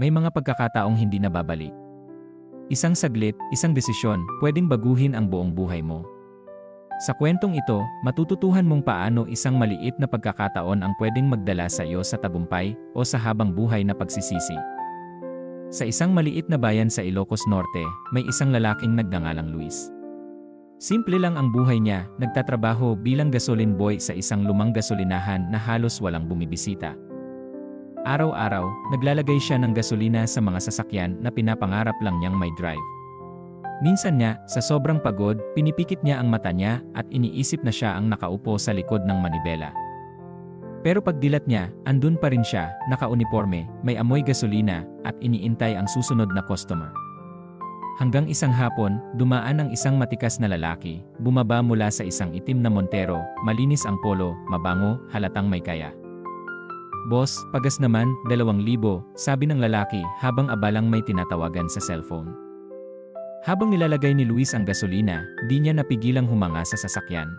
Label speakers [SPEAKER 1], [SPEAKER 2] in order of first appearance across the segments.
[SPEAKER 1] may mga pagkakataong hindi nababalik. Isang saglit, isang desisyon, pwedeng baguhin ang buong buhay mo. Sa kwentong ito, matututuhan mong paano isang maliit na pagkakataon ang pwedeng magdala sa iyo sa tagumpay o sa habang buhay na pagsisisi. Sa isang maliit na bayan sa Ilocos Norte, may isang lalaking nagngangalang Luis. Simple lang ang buhay niya, nagtatrabaho bilang gasoline boy sa isang lumang gasolinahan na halos walang bumibisita. Araw-araw, naglalagay siya ng gasolina sa mga sasakyan na pinapangarap lang niyang may drive. Minsan niya, sa sobrang pagod, pinipikit niya ang mata niya at iniisip na siya ang nakaupo sa likod ng manibela. Pero pagdilat niya, andun pa rin siya, naka-uniforme, may amoy gasolina, at iniintay ang susunod na customer. Hanggang isang hapon, dumaan ang isang matikas na lalaki, bumaba mula sa isang itim na montero, malinis ang polo, mabango, halatang may kaya. Boss, pagas naman, dalawang libo, sabi ng lalaki habang abalang may tinatawagan sa cellphone. Habang nilalagay ni Luis ang gasolina, di niya napigilang humanga sa sasakyan.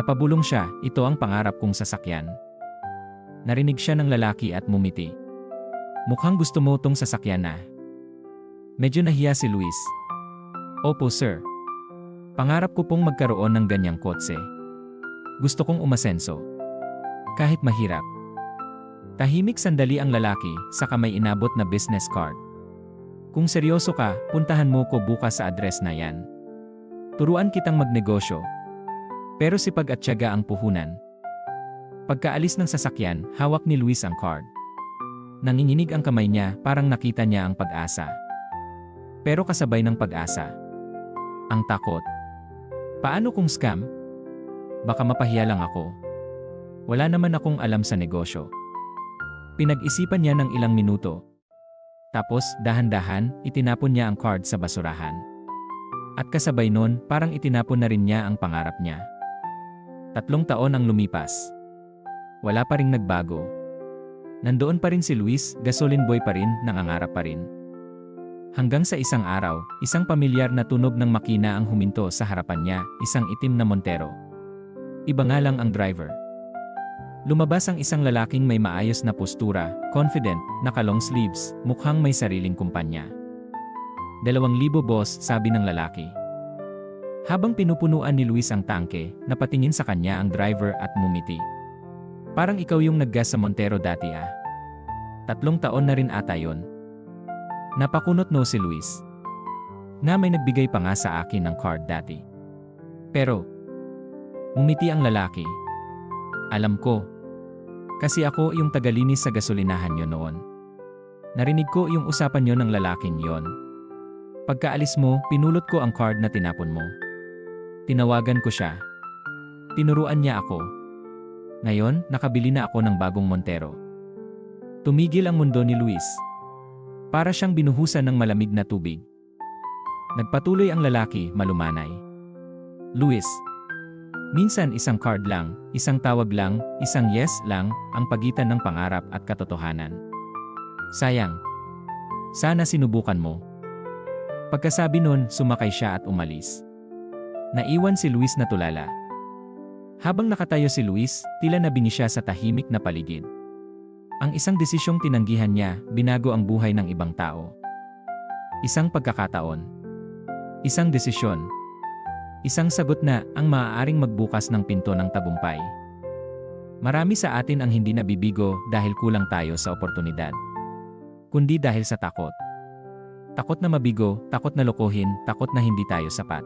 [SPEAKER 1] Napabulong siya, ito ang pangarap kong sasakyan. Narinig siya ng lalaki at mumiti. Mukhang gusto mo tong sasakyan na. Medyo nahiya si Luis. Opo sir. Pangarap ko pong magkaroon ng ganyang kotse. Gusto kong umasenso. Kahit mahirap. Tahimik sandali ang lalaki, saka may inabot na business card. Kung seryoso ka, puntahan mo ko bukas sa address na yan. Turuan kitang magnegosyo. Pero sipag at tiyaga ang puhunan. Pagkaalis ng sasakyan, hawak ni Luis ang card. Nanginginig ang kamay niya, parang nakita niya ang pag-asa. Pero kasabay ng pag-asa. Ang takot. Paano kung scam? Baka mapahiya lang ako. Wala naman akong alam sa negosyo. Pinag-isipan niya ng ilang minuto. Tapos, dahan-dahan, itinapon niya ang card sa basurahan. At kasabay nun, parang itinapon na rin niya ang pangarap niya. Tatlong taon ang lumipas. Wala pa ring nagbago. Nandoon pa rin si Luis, gasoline boy pa rin, nangangarap pa rin. Hanggang sa isang araw, isang pamilyar na tunog ng makina ang huminto sa harapan niya, isang itim na Montero. Iba nga lang ang driver. Lumabas ang isang lalaking may maayos na postura, confident, naka-long sleeves, mukhang may sariling kumpanya. Dalawang libo boss, sabi ng lalaki. Habang pinupunuan ni Luis ang tangke, napatingin sa kanya ang driver at mumiti. Parang ikaw yung naggas sa Montero dati ah. Tatlong taon na rin ata yon. Napakunot no si Luis. Na may nagbigay pa nga sa akin ng card dati. Pero, mumiti ang lalaki. Alam ko, kasi ako yung tagalinis sa gasolinahan nyo noon. Narinig ko yung usapan nyo ng lalaking yon. Pagkaalis mo, pinulot ko ang card na tinapon mo. Tinawagan ko siya. Tinuruan niya ako. Ngayon, nakabili na ako ng bagong Montero. Tumigil ang mundo ni Luis. Para siyang binuhusan ng malamig na tubig. Nagpatuloy ang lalaki, malumanay. Luis, Minsan isang card lang, isang tawag lang, isang yes lang, ang pagitan ng pangarap at katotohanan. Sayang. Sana sinubukan mo. Pagkasabi nun, sumakay siya at umalis. Naiwan si Luis na tulala. Habang nakatayo si Luis, tila nabini siya sa tahimik na paligid. Ang isang desisyong tinanggihan niya, binago ang buhay ng ibang tao. Isang pagkakataon. Isang desisyon, Isang sagot na ang maaaring magbukas ng pinto ng tagumpay. Marami sa atin ang hindi nabibigo dahil kulang tayo sa oportunidad. Kundi dahil sa takot. Takot na mabigo, takot na lokohin, takot na hindi tayo sapat.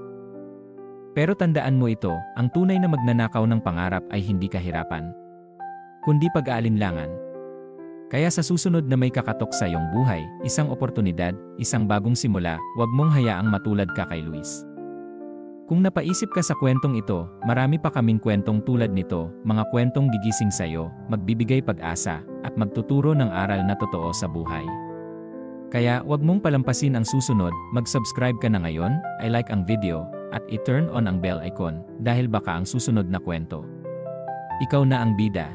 [SPEAKER 1] Pero tandaan mo ito, ang tunay na magnanakaw ng pangarap ay hindi kahirapan. Kundi pag-aalinlangan. Kaya sa susunod na may kakatok sa iyong buhay, isang oportunidad, isang bagong simula, huwag mong hayaang matulad ka kay Luis. Kung napaisip ka sa kwentong ito, marami pa kaming kwentong tulad nito, mga kwentong gigising sa'yo, magbibigay pag-asa, at magtuturo ng aral na totoo sa buhay. Kaya wag mong palampasin ang susunod, mag-subscribe ka na ngayon, i-like ang video, at i-turn on ang bell icon, dahil baka ang susunod na kwento. Ikaw na ang bida.